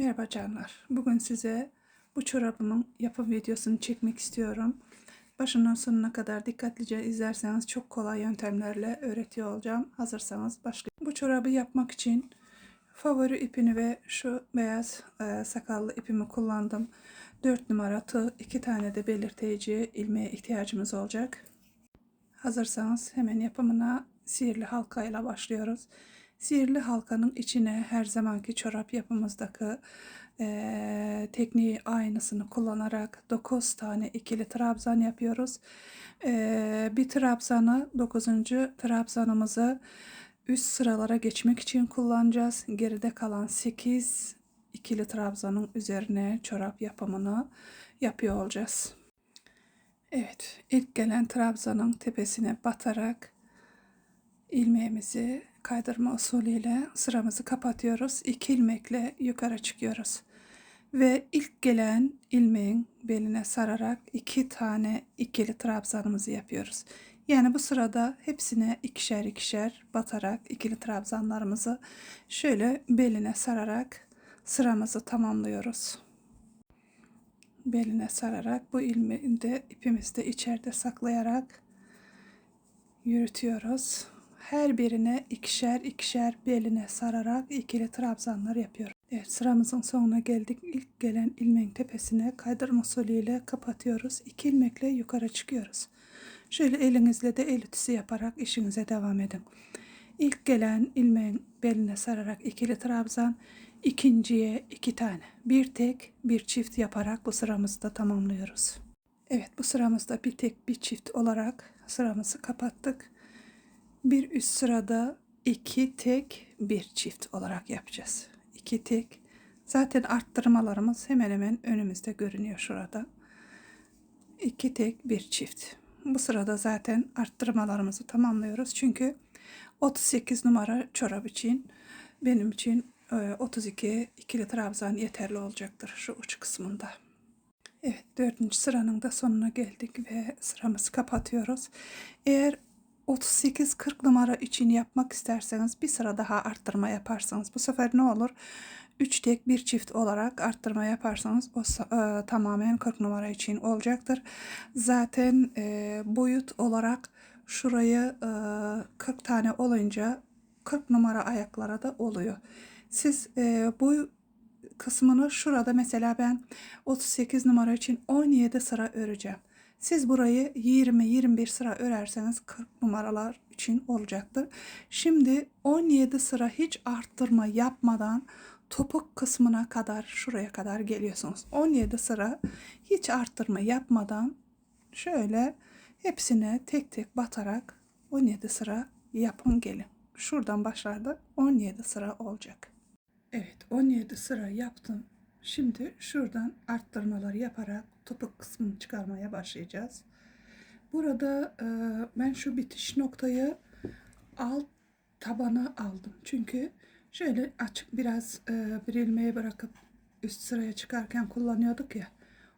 Merhaba canlar. Bugün size bu çorabımın yapım videosunu çekmek istiyorum. Başından sonuna kadar dikkatlice izlerseniz çok kolay yöntemlerle öğretiyor olacağım. Hazırsanız başlayalım. Bu çorabı yapmak için favori ipini ve şu beyaz e, sakallı ipimi kullandım. 4 numara tığ, 2 tane de belirteyici ilmeğe ihtiyacımız olacak. Hazırsanız hemen yapımına sihirli halkayla başlıyoruz. Sihirli halkanın içine her zamanki çorap yapımızdaki eee, tekniği aynısını kullanarak 9 tane ikili trabzan yapıyoruz. Eee, bir trabzanı 9. trabzanımızı üst sıralara geçmek için kullanacağız. Geride kalan 8 ikili trabzanın üzerine çorap yapımını yapıyor olacağız. Evet, ilk gelen trabzanın tepesine batarak ilmeğimizi kaydırma usulüyle sıramızı kapatıyoruz. İki ilmekle yukarı çıkıyoruz. Ve ilk gelen ilmeğin beline sararak iki tane ikili trabzanımızı yapıyoruz. Yani bu sırada hepsine ikişer ikişer batarak ikili trabzanlarımızı şöyle beline sararak sıramızı tamamlıyoruz. Beline sararak bu ilmeği de ipimizi de içeride saklayarak yürütüyoruz. Her birine ikişer ikişer beline sararak ikili trabzanlar yapıyoruz. Evet sıramızın sonuna geldik. İlk gelen ilmeğin tepesine kaydırma usulüyle kapatıyoruz. İki ilmekle yukarı çıkıyoruz. Şöyle elinizle de el ütüsü yaparak işinize devam edin. İlk gelen ilmeğin beline sararak ikili trabzan, ikinciye iki tane. Bir tek bir çift yaparak bu sıramızı da tamamlıyoruz. Evet bu sıramızda bir tek bir çift olarak sıramızı kapattık. Bir üst sırada iki tek bir çift olarak yapacağız. İki tek. Zaten arttırmalarımız hemen hemen önümüzde görünüyor şurada. İki tek bir çift. Bu sırada zaten arttırmalarımızı tamamlıyoruz. Çünkü 38 numara çorap için benim için e, 32 ikili trabzan yeterli olacaktır şu uç kısmında. Evet dördüncü sıranın da sonuna geldik ve sıramızı kapatıyoruz. Eğer 38-40 numara için yapmak isterseniz bir sıra daha arttırma yaparsanız bu sefer ne olur? 3 tek bir çift olarak arttırma yaparsanız o e, tamamen 40 numara için olacaktır. Zaten e, boyut olarak şurayı e, 40 tane olunca 40 numara ayaklara da oluyor. Siz e, bu kısmını şurada mesela ben 38 numara için 17 sıra öreceğim. Siz burayı 20-21 sıra örerseniz 40 numaralar için olacaktır. Şimdi 17 sıra hiç arttırma yapmadan topuk kısmına kadar şuraya kadar geliyorsunuz. 17 sıra hiç arttırma yapmadan şöyle hepsine tek tek batarak 17 sıra yapın gelin. Şuradan başlarda 17 sıra olacak. Evet 17 sıra yaptım. Şimdi şuradan arttırmaları yaparak topuk kısmını çıkarmaya başlayacağız. Burada e, ben şu bitiş noktayı alt tabana aldım. Çünkü şöyle açık biraz e, bir ilmeği bırakıp üst sıraya çıkarken kullanıyorduk ya.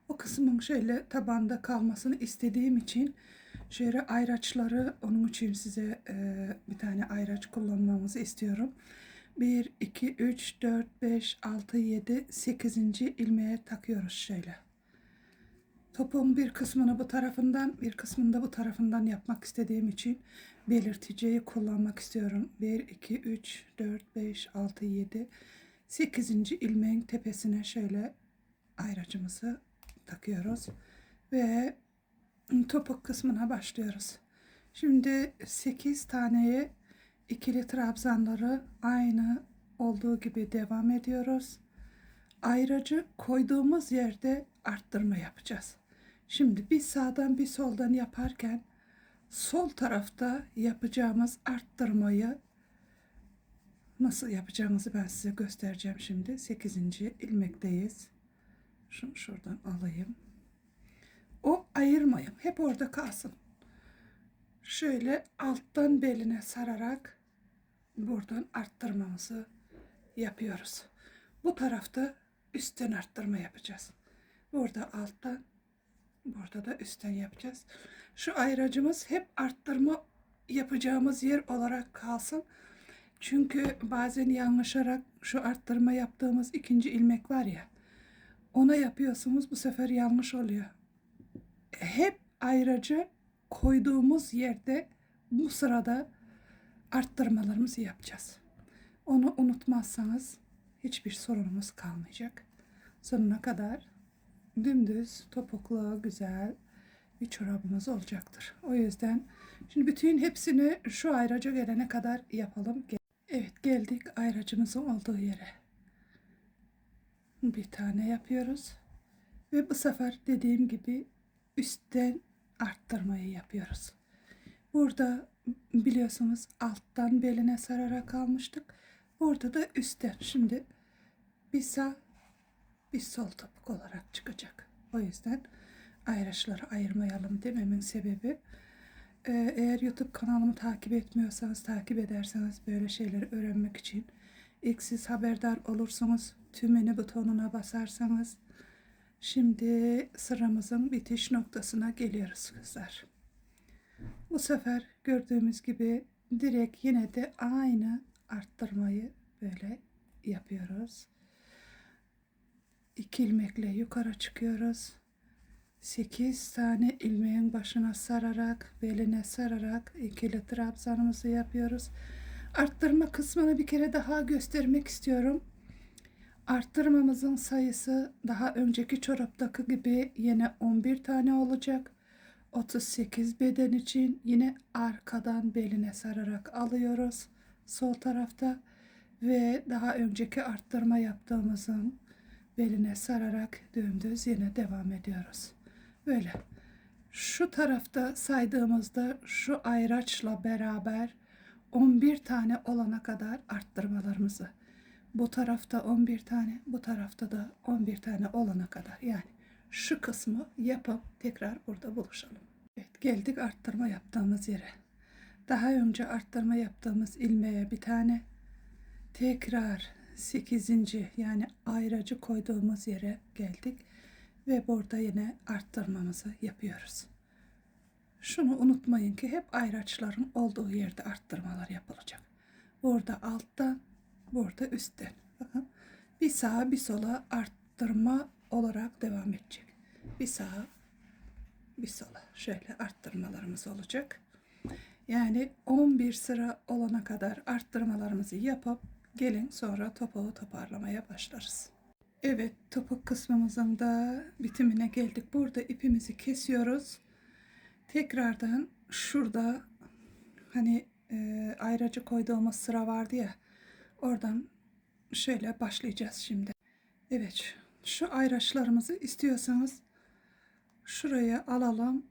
O kısmın şöyle tabanda kalmasını istediğim için şöyle ayraçları onun için size e, bir tane ayraç kullanmamızı istiyorum. 1, 2, 3, 4, 5, 6, 7, 8. ilmeğe takıyoruz şöyle. Topun bir kısmını bu tarafından, bir kısmını da bu tarafından yapmak istediğim için belirticiyi kullanmak istiyorum. 1, 2, 3, 4, 5, 6, 7, 8. ilmeğin tepesine şöyle ayracımızı takıyoruz. Ve topuk kısmına başlıyoruz. Şimdi 8 taneye ikili trabzanları aynı olduğu gibi devam ediyoruz. Ayracı koyduğumuz yerde arttırma yapacağız. Şimdi bir sağdan bir soldan yaparken sol tarafta yapacağımız arttırmayı nasıl yapacağımızı ben size göstereceğim şimdi. 8. ilmekteyiz. Şunu şuradan alayım. O ayırmayın. Hep orada kalsın. Şöyle alttan beline sararak buradan arttırmamızı yapıyoruz. Bu tarafta üstten arttırma yapacağız. Burada alttan, burada da üstten yapacağız. Şu ayracımız hep arttırma yapacağımız yer olarak kalsın. Çünkü bazen yanlışarak şu arttırma yaptığımız ikinci ilmek var ya ona yapıyorsunuz bu sefer yanlış oluyor. Hep ayrıca koyduğumuz yerde bu sırada arttırmalarımızı yapacağız. Onu unutmazsanız hiçbir sorunumuz kalmayacak. Sonuna kadar dümdüz, topuklu, güzel bir çorabımız olacaktır. O yüzden şimdi bütün hepsini şu ayraca gelene kadar yapalım. Evet geldik ayracımızın olduğu yere. Bir tane yapıyoruz. Ve bu sefer dediğim gibi üstten arttırmayı yapıyoruz. Burada biliyorsunuz alttan beline sararak almıştık. Burada da üstten. Şimdi bir sağ bir sol topuk olarak çıkacak. O yüzden ayrışları ayırmayalım dememin sebebi e, eğer YouTube kanalımı takip etmiyorsanız takip ederseniz böyle şeyleri öğrenmek için ilk siz haberdar olursunuz. Tümeni butonuna basarsanız şimdi sıramızın bitiş noktasına geliyoruz kızlar. Bu sefer gördüğümüz gibi direkt yine de aynı arttırmayı böyle yapıyoruz. İki ilmekle yukarı çıkıyoruz. 8 tane ilmeğin başına sararak, beline sararak ikili trabzanımızı yapıyoruz. Arttırma kısmını bir kere daha göstermek istiyorum. Arttırmamızın sayısı daha önceki çoraptaki gibi yine 11 tane olacak. 38 beden için yine arkadan beline sararak alıyoruz. Sol tarafta ve daha önceki arttırma yaptığımızın beline sararak dümdüz yine devam ediyoruz. Böyle. Şu tarafta saydığımızda şu ayraçla beraber 11 tane olana kadar arttırmalarımızı. Bu tarafta 11 tane, bu tarafta da 11 tane olana kadar. Yani şu kısmı yapıp tekrar burada buluşalım. Evet, geldik arttırma yaptığımız yere. Daha önce arttırma yaptığımız ilmeğe bir tane tekrar 8. yani ayracı koyduğumuz yere geldik ve burada yine arttırmamızı yapıyoruz. Şunu unutmayın ki hep ayraçların olduğu yerde arttırmalar yapılacak. Burada alttan, burada üstten. Bir sağa bir sola arttırma olarak devam edecek. Bir sağa bir sola şöyle arttırmalarımız olacak. Yani 11 sıra olana kadar arttırmalarımızı yapıp gelin sonra topuğu toparlamaya başlarız. Evet topuk kısmımızın da bitimine geldik. Burada ipimizi kesiyoruz. Tekrardan şurada hani e, ayrıca koyduğumuz sıra vardı ya oradan şöyle başlayacağız şimdi. Evet şu ayraçlarımızı istiyorsanız şuraya alalım.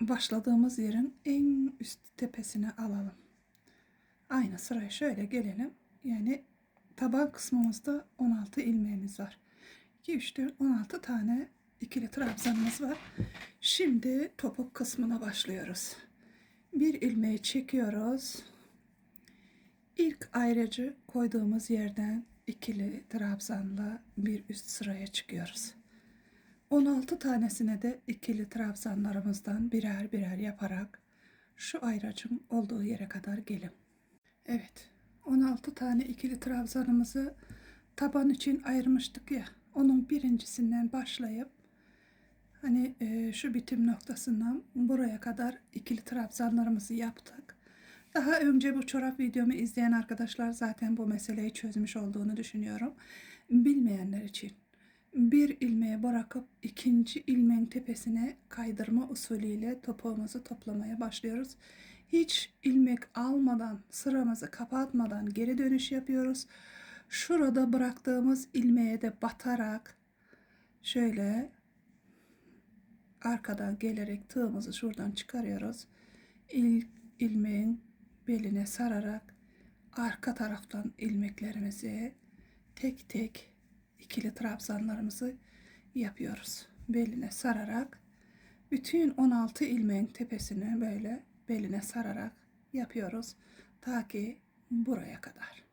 Başladığımız yerin en üst tepesine alalım. Aynı sıraya şöyle gelelim. Yani taban kısmımızda 16 ilmeğimiz var. 2, 3, 4, 16 tane ikili trabzanımız var. Şimdi topuk kısmına başlıyoruz. Bir ilmeği çekiyoruz. İlk ayrıcı koyduğumuz yerden ikili trabzanla bir üst sıraya çıkıyoruz. 16 tanesine de ikili trabzanlarımızdan birer birer yaparak şu ayracın olduğu yere kadar gelin. Evet. 16 tane ikili trabzanımızı taban için ayırmıştık ya. Onun birincisinden başlayıp hani e, şu bitim noktasından buraya kadar ikili trabzanlarımızı yaptık. Daha önce bu çorap videomu izleyen arkadaşlar zaten bu meseleyi çözmüş olduğunu düşünüyorum. Bilmeyenler için bir ilmeğe bırakıp ikinci ilmeğin tepesine kaydırma usulüyle topuğumuzu toplamaya başlıyoruz. Hiç ilmek almadan, sıramızı kapatmadan geri dönüş yapıyoruz. Şurada bıraktığımız ilmeğe de batarak şöyle arkadan gelerek tığımızı şuradan çıkarıyoruz. İlk ilmeğin beline sararak arka taraftan ilmeklerimizi tek tek ikili trabzanlarımızı yapıyoruz. Beline sararak bütün 16 ilmeğin tepesine böyle beline sararak yapıyoruz. Ta ki buraya kadar.